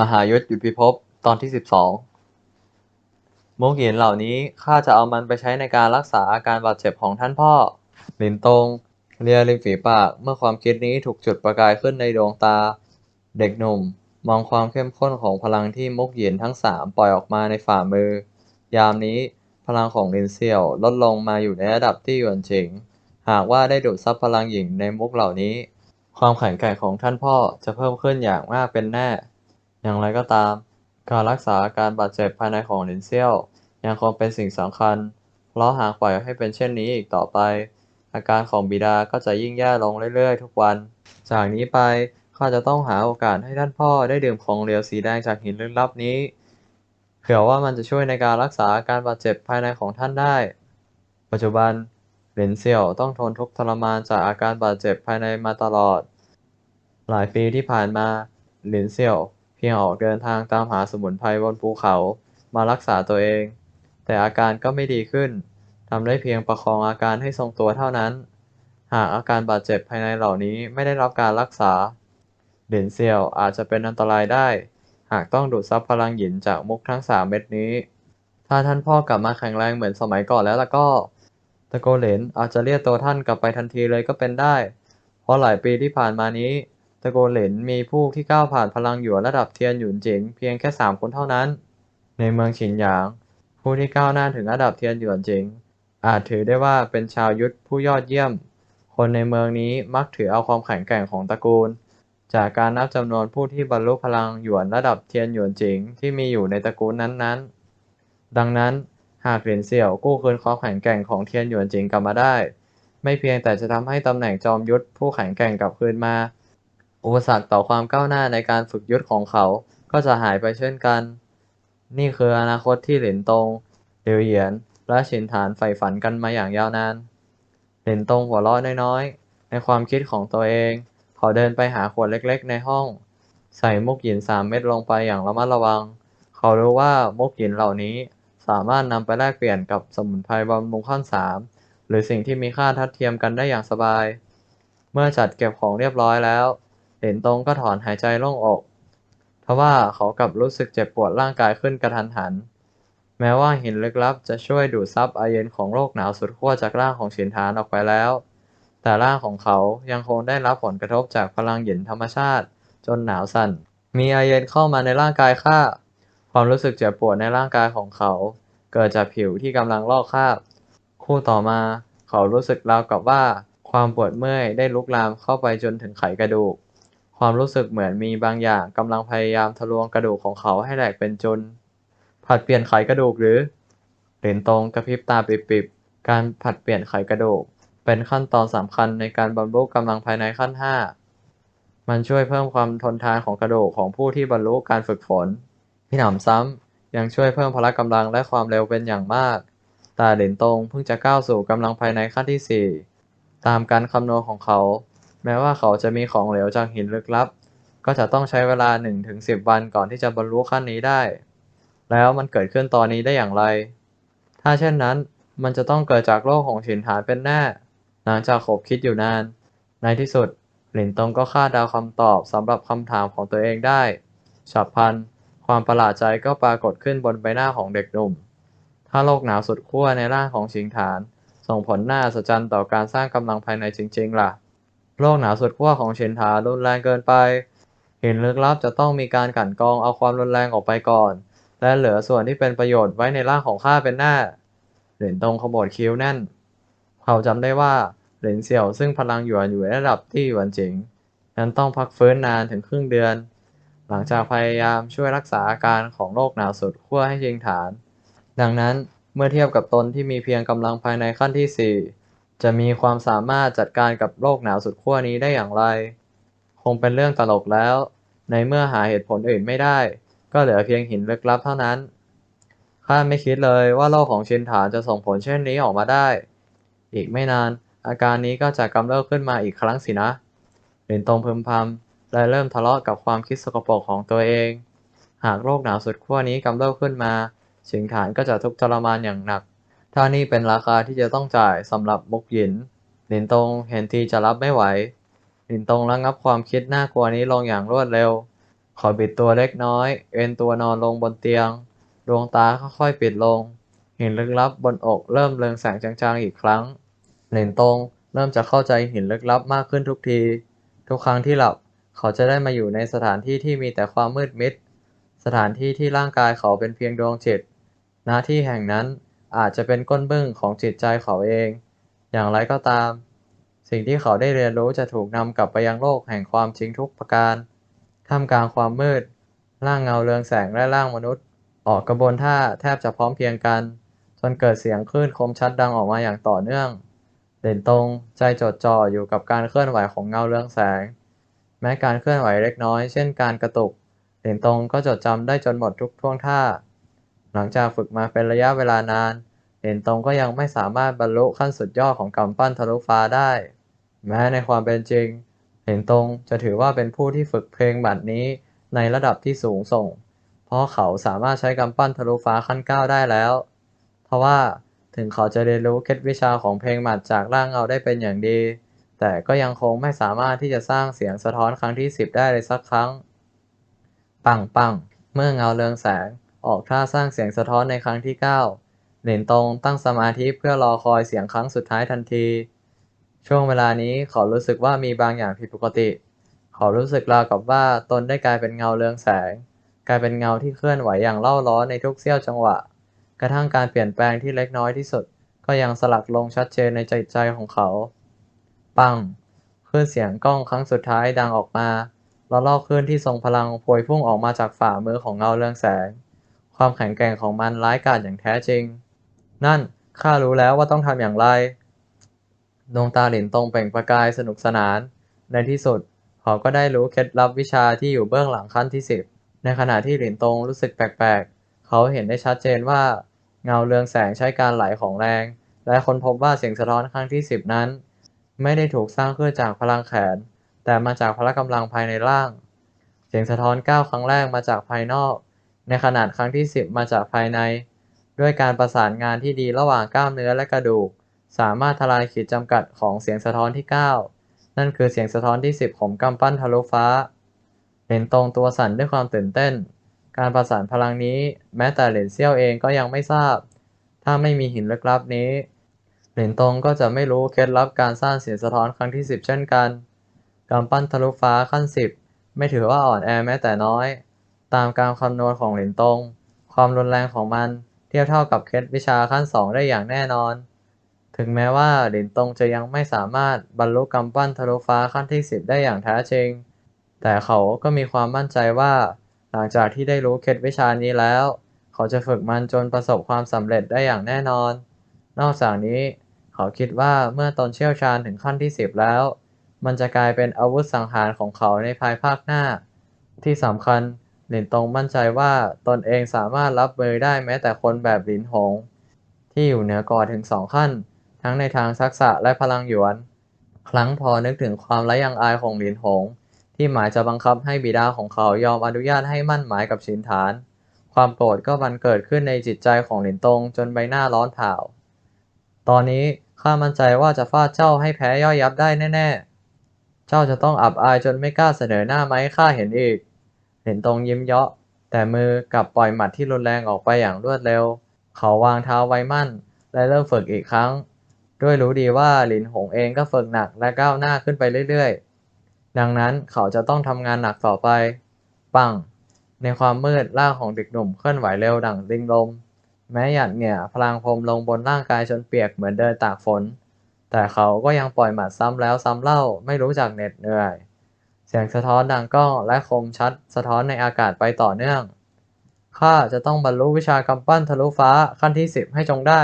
มหายุทธหยุดพิภพตอนที่สิบสองมุกหินเหล่านี้ข้าจะเอามันไปใช้ในการรักษาอาการบาดเจ็บของท่านพ่อ หลินตงเลียริมฝีปากเมื่อความคิดนี้ถูกจุดประกายขึ้นในดวงตา เด็กหนุ่ม มองความเข้มข้นของพลังที่มุกหยินทั้งสามปล่อยออกมาในฝ่ามือ ยามนี้พลังของลินเซียวลดลงมาอยู่ในระดับที่หยวนเฉิง หากว่าได้ดูดซับพลังหญิงในมุกเหล่านี้ ความแข็งแกร่งของท่านพ่อจะเพิ่มขึ้นอย่างมากเป็นแน่ อย่างไรก็ตาม การรักษาอาการบาดเจ็บภายในของหลินเซียว ยังคงเป็นสิ่งสำคัญ เพราะหากปล่อยให้เป็นเช่นนี้อีกต่อไป อาการของบิดาก็จะยิ่งแย่ลงเรื่อยๆ ทุกวัน จากนี้ไปข้าจะต้องหาโอกาสให้ท่านพ่อได้ดื่มของเหลวสีแดงจากหินลึกลับนี้ เผื่อว่ามันจะช่วยในการรักษาอาการบาดเจ็บภายในของท่านได้ ปัจจุบันเหรินเซี่ยวต้องทนทุกข์ทรมานจากอาการบาดเจ็บภายในมาตลอด หลายปีที่ผ่านมาหลินเซี่ยว พียงออกเดินทางตามหาสมุนไพรบนภูเขามารักษาตัวเอง แต่อาการก็ไม่ดีขึ้นทำได้เพียงประคองอาการให้ทรงตัวเท่านั้น หากอาการบาดเจ็บภายในเหล่านี้ไม่ได้รับการรักษาหลินเซี่ยวอาจจะเป็นอันตรายได้ หากต้องดูดซับพลังหยินจากมุกทั้งสามเม็ดนี้ ถ้าท่านพ่อกลับมาแข็งแรงเหมือนสมัยก่อนแล้วล่ะก็ตะโกเหลนอาจจะเรียกตัวท่านกลับไปทันทีเลยก็เป็นได้ เพราะหลายปีที่ผ่านมานี้ ตะโกเหลนมีผู้ที่ก้าวผ่านพลังหยวนระดับเทียนหยุนจิงเพียงแค่สามคนเท่านั้น ในเมืองฉินหยาง ผู้ที่ก้าวหน้าถึงระดับเทียนหยวนจิง อาจถือได้ว่าเป็นชาวยุทธผู้ยอดเยี่ยม คนในเมืองนี้มักถือเอาความแข็งแกร่งของตระกูล จากการนับจำนวนผู้ที่บรรลุพลังหยวนระดับเทียนหยวนจิงที่มีอยู่ในตระกูลนั้นๆ ดังนั้นหากเหรียญเสี่ยวกู้คืนความแข็งแกร่งของเทียนหยวนจิงกลับมาได้ ไม่เพียงแต่จะทำให้ตำแหน่งจอมยุทธผู้แข็งแกร่งกลับคืนมา อุปสรรคต่อความก้าวหน้าในการฝึกยุทธของเขาก็จะหายไปเช่นกัน นี่คืออนาคตที่หรินตงเหลียวเหยียน และฉินฐานใฝ่ฝันกันมาอย่างยาวนานหรินตงหัวเราะน้อยๆ ในความคิดของตัวเอง เขาเดินไปหาขวดเล็กๆ ในห้อง ใส่มุกหยินสามเม็ดลงไปอย่างระมัดระวัง เขารู้ว่ามุกหยินเหล่านี้สามารถนำไปแลกเปลี่ยนกับสมุนไพรบำรุงขั้นสามหรือสิ่งที่มีค่าทัดเทียมกันได้อย่างสบาย เมื่อจัดเก็บของเรียบร้อยแล้ว เหรินตรงก็ถอนหายใจโล่งอก ทว่าเขากลับรู้สึกเจ็บปวดร่างกายขึ้นกระทันหัน แม้ว่าหินลึกลับจะช่วยดูดซับไอเย็นของโลกหนาวสุดขั้วจากร่างของฉินฐานออกไปแล้ว แต่ร่างของเขายังคงได้รับผลกระทบจากพลังหยินธรรมชาติ จนหนาวสั่น มีไอเย็นเข้ามาในร่างกายข้า ความรู้สึกเจ็บปวดในร่างกายของเขา เกิดจากผิวที่กำลังลอกคราบ คู่ต่อมา เขารู้สึกราวกับว่าความปวดเมื่อยได้ลุกลามเข้าไปจนถึงไขกระดูก ความรู้สึกเหมือนมีบางอย่างกำลังพยายามทะลวงกระดูกของเขาให้แหลกเป็นจุนผัดเปลี่ยนไขกระดูกหรือเหรียญตรงกระพริบตาปิบๆ การผัดเปลี่ยนไขกระดูก เป็นขั้นตอนสำคัญในการบรรลุกำลังภายในขั้นห้ามันช่วยเพิ่มความทนทานของกระดูกของผู้ที่บรรลุการฝึกฝนที่หนำซ้ำยังช่วยเพิ่มพละกำลังและความเร็วเป็นอย่างมากแต่เหรียญตรงเพิ่งจะก้าวสู่กำลังภายในขั้นที่ 4 ตามการคำนวณของเขา แม้ว่าเขาจะมีของเหลวจากหินลึกลับ ก็จะต้องใช้เวลา 1-10 วันก่อนที่จะบรรลุขั้นนี้ได้ แล้วมันเกิดขึ้นตอนนี้ได้อย่างไร ถ้าเช่นนั้น มันจะต้องเกิดจากโลกของฉินฐานเป็นแน่ หลังจากขบคิดอยู่นาน ในที่สุด หลินตงก็คาดเดาคำตอบสำหรับคำถามของตัวเองได้ ฉับพลัน ความประหลาดใจก็ปรากฏขึ้นบนใบหน้าของเด็กหนุ่ม ถ้าโลกหนาวสุดขั้วในร่างของชิงฐาน ส่งผลน่าอัศจรรย์ต่อการสร้างกำลังภายในจริงๆล่ะ โลกหนาวสุดขั้วของเชินฐานรุนแรงเกินไป หินลึกลับจะต้องมีการกั่นกรองเอาความรุนแรงออกไปก่อน และเหลือส่วนที่เป็นประโยชน์ไว้ในร่างของข้าเป็นแน่เหรียญตรงขบวดคิ้วแน่น เขาจำได้ว่าเหรียญเสี่ยวซึ่งพลังหยวนอยู่ในระดับที่หยวนจิงนั้นต้องพักฟื้นนานถึงครึ่งเดือน หลังจากพยายามช่วยรักษาอาการของโรคหนาวสุดขั้วให้เชิงฐาน ดังนั้นเมื่อเทียบกับตนที่มีเพียงกำลังภายในขั้นที่4 จะมีความสามารถจัดการกับโรคหนาวสุดขั้วนี้ได้อย่างไร คงเป็นเรื่องตลกแล้ว ในเมื่อหาเหตุผลอื่นไม่ได้ ก็เหลือเพียงหินลึกลับเท่านั้น ข้าไม่คิดเลยว่าโรคของชินฐานจะส่งผลเช่นนี้ออกมาได้ อีกไม่นาน อาการนี้ก็จะกำเริบขึ้นมาอีกครั้งสินะเหรินตรงพึมพำและเริ่มทะเลาะกับความคิดสกปรกของตัวเอง หากโรคหนาวสุดขั้วนี้กำเริบขึ้นมาชิงฐานก็จะทุกข์ทรมานอย่างหนัก ถ้านี่เป็นราคาที่จะต้องจ่ายสำหรับมุกหยินหลินตงเห็นทีจะรับไม่ไหวหลินตงระงับความคิดน่ากลัวนี้ลงอย่างรวดเร็วขาบิดตัวเล็กน้อย เอนตัวนอนลงบนเตียง ดวงตาค่อยๆปิดลง หินลึกลับบนอกเริ่มเรืองแสงจางๆอีกครั้งหลินตงเริ่มจะเข้าใจหินลึกลับมากขึ้นทุกที ทุกครั้งที่หลับเขาจะได้มาอยู่ในสถานที่ที่มีแต่ความมืดมิด สถานที่ที่ร่างกายเขาเป็นเพียงดวงจิตณที่แห่งนั้น อาจจะเป็นก้นบึ้งของจิตใจเขาเอง อย่างไรก็ตาม สิ่งที่เขาได้เรียนรู้จะถูกนำกลับไปยังโลกแห่งความจริงทุกประการท่ามกลางความมืด ร่างเงาเรืองแสงและร่างมนุษย์ ออกกระบวนท่าแทบจะพร้อมเพียงกัน จนเกิดเสียงคลื่นคมชัดดังออกมาอย่างต่อเนื่อง เด่นตรงใจจดจ่ออยู่กับการเคลื่อนไหวของเงาเรืองแสง แม้การเคลื่อนไหวเล็กน้อย เช่นการกระตุก เด่นตรงก็จดจำได้จนหมดทุกท่วงท่า หลังจากฝึกมาเป็นระยะเวลานานเด่นตรงก็ยังไม่สามารถบรรลุขั้นสุดยอดของกำปั้นทะลุฟ้าได้ แม้ในความเป็นจริงเด่นตรงจะถือว่าเป็นผู้ที่ฝึกเพลงบัดนี้ในระดับที่สูงส่ง เพราะเขาสามารถใช้กำปั้นทะลุฟ้าขั้นก้าได้แล้ว เพราะว่าถึงเขาจะเรียนรู้เคล็ดวิชาของเพลงหมัดจากร่างเงาได้เป็นอย่างดี แต่ก็ยังคงไม่สามารถที่จะสร้างเสียงสะท้อนครั้งที่สิบได้เลยสักครั้ง ปังปัง เมื่อเงาเรืองแสง ออกท่าสร้างเสียงสะท้อนในครั้งที่เก้าเหรียญตรงตั้งสมาธิเพื่อรอคอยเสียงครั้งสุดท้ายทันที ช่วงเวลานี้เขารู้สึกว่ามีบางอย่างผิดปกติ เขารู้สึกราวกับว่าตนได้กลายเป็นเงาเรืองแสง กลายเป็นเงาที่เคลื่อนไหวอย่างเล่าร้อนในทุกเสี้ยวจังหวะ กระทั่งการเปลี่ยนแปลงที่เล็กน้อยที่สุด ก็ยังสลักลงชัดเจนในใจใจของเขา ปังคลื่นเสียงกล้องครั้งสุดท้ายดังออกมา แล้วลอกคลื่นที่ทรงพลังพวยพุ่งออกมาจากฝ่ามือของเงาเรืองแสง ความแข็งแกร่งของมันร้ายกาจอย่างแท้จริง นั่น ข้ารู้แล้วว่าต้องทำอย่างไร ดวงตาหลินตรงเปล่งประกายสนุกสนาน ในที่สุด เขาก็ได้รู้เคล็ดลับวิชาที่อยู่เบื้องหลังขั้นที่สิบ ในขณะที่หลินตงรู้สึกแปลกๆ เขาเห็นได้ชัดเจนว่า เงาเรืองแสงใช้การไหลของแรง และค้นพบว่าเสียงสะท้อนครั้งที่สิบนั้น ไม่ได้ถูกสร้างขึ้นจากพลังแขน แต่มาจากพละกำลังภายในร่าง เสียงสะท้อน9ครั้งแรกมาจากภายนอก ในขนาดครั้งที่10มาจากภายใน ด้วยการประสานงานที่ดีระหว่างกล้ามเนื้อและกระดูก สามารถทลายขีดจำกัดของเสียงสะท้อนที่ 9 นั่นคือเสียงสะท้อนที่ 10 ของกำปั้นทะลุฟ้า เหรียญตรงตัวสั่นด้วยความตื่นเต้น การประสานพลังนี้ แม้แต่เหรียญเซี่ยวเองก็ยังไม่ทราบ ถ้าไม่มีหินลึกลับนี้ เหรียญตรงก็จะไม่รู้เคล็ดลับการสร้างเสียงสะท้อนครั้งที่ 10 เช่นกันกำปั้นทะลุฟ้าขั้น 10 ไม่ถือว่าอ่อนแอแม้แต่น้อย ตามการคำนวณของเหรียญตรงความรุนแรงของมันเทียบเท่ากับเคล็ดวิชาขั้น2ได้อย่างแน่นอน ถึงแม้ว่าเหรียญตรงจะยังไม่สามารถบรรลุกำปั้นทะลุฟ้าขั้นที่10ได้อย่างแท้จริง แต่เขาก็มีความมั่นใจว่า หลังจากที่ได้รู้เคล็ดวิชานี้แล้ว เขาจะฝึกมันจนประสบความสำเร็จได้อย่างแน่นอน นอกจากนี้เขาคิดว่าเมื่อตนเชี่ยวชาญถึงขั้นที่10แล้ว มันจะกลายเป็นอาวุธสังหารของเขาในภายภาคหน้า ที่สำคัญ ลินตงมั่นใจว่าตนเองสามารถรับมือได้แม้แต่คนแบบหลินหง ที่อยู่เหนือกว่าถึงสองขั้น ทั้งในทางทักษะและพลังหยวน ครั้งพอนึกถึงความไร้ยังอายของหลินหง ที่หมายจะบังคับให้บิดาของเขายอมอนุญาตให้มั่นหมายกับชินฐาน ความโกรธก็บันเกิดขึ้นในจิตใจของหลินตงจนใบหน้าร้อนเผาตอนนี้ข้ามั่นใจว่าจะฟาดเจ้าให้แพ้ย่อยยับได้แน่ ๆ เจ้าจะต้องอับอายจนไม่กล้าเสนอหน้าไหมาให้ข้าเห็นอีก เห็นตรงยิ้มเยาะ แต่มือกลับปล่อยหมัดที่รุนแรงออกไปอย่างรวดเร็ว เขาวางเท้าไว้มั่น และเริ่มฝึกอีกครั้ง ด้วยรู้ดีว่าหลินหงเองก็ฝึกหนักและก้าวหน้าขึ้นไปเรื่อยๆ ดังนั้นเขาจะต้องทำงานหนักต่อไป ปัง ในความมืดร่างของเด็กหนุ่มเคลื่อนไหวเร็วดั่งลิงลม แม้หยาดเหงื่อพลางพรมลงบนร่างกายจนเปียกเหมือนเดินตากฝน แต่เขาก็ยังปล่อยหมัดซ้ำแล้วซ้ำเล่าไม่รู้จักเหน็ดเหนื่อย เสียงสะท้อนดังก้องและคมชัดสะท้อนในอากาศไปต่อเนื่อง ข้าจะต้องบรรลุวิชากำปั้นทะลุฟ้าขั้นที่สิบให้จงได้